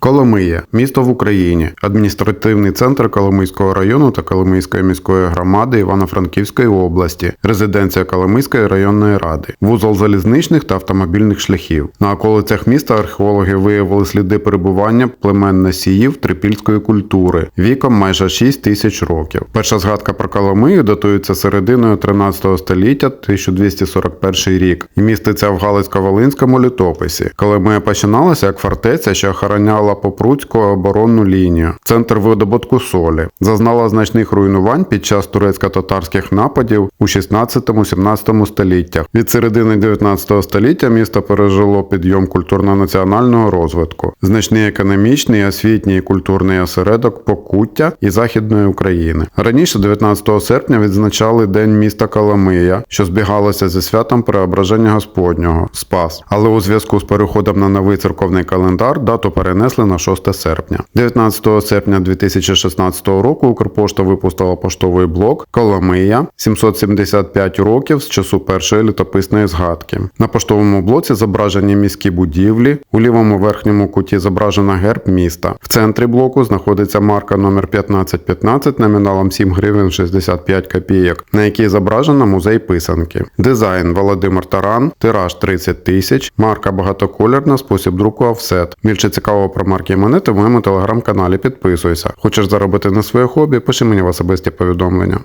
Коломия – місто в Україні, адміністративний центр Коломийського району та Коломийської міської громади Івано-Франківської області, резиденція Коломийської районної ради, вузол залізничних та автомобільних шляхів. На околицях міста археологи виявили сліди перебування племен носіїв трипільської культури віком майже 6 тисяч років. Перша згадка про Коломию датується серединою 13 століття 1241 рік і міститься в Галицько-Волинському літописі. Коломия починалася як фортеця, що охороняла Попруцьку оборонну лінію, центр видобутку солі, зазнала значних руйнувань під час турецько-татарських нападів у 16-17 століттях. Від середини 19 століття місто пережило підйом культурно-національного розвитку, значний економічний, освітній і культурний осередок Покуття і Західної України. Раніше, 19 серпня, відзначали День міста Коломия, що збігалося зі святом Преображення Господнього Спас. Але у зв'язку з переходом на новий церковний календар дату перенесли на 6 серпня. 19 серпня 2016 року Укрпошта випустила поштовий блок Коломия 775 років з часу першої літописної згадки. На поштовому блоці зображені міські будівлі. У лівому верхньому куті зображено герб міста. В центрі блоку знаходиться марка номер 1515 номіналом 7 гривень 65 копійок, на якій зображено музей писанки. Дизайн Володимир Таран, тираж 30 тисяч, марка багатоколірна, спосіб друку офсет. Більше цікавого про марки і монети в моєму телеграм-каналі. Підписуйся. Хочеш заробити на своє хобі? Пиши мені в особисті повідомлення.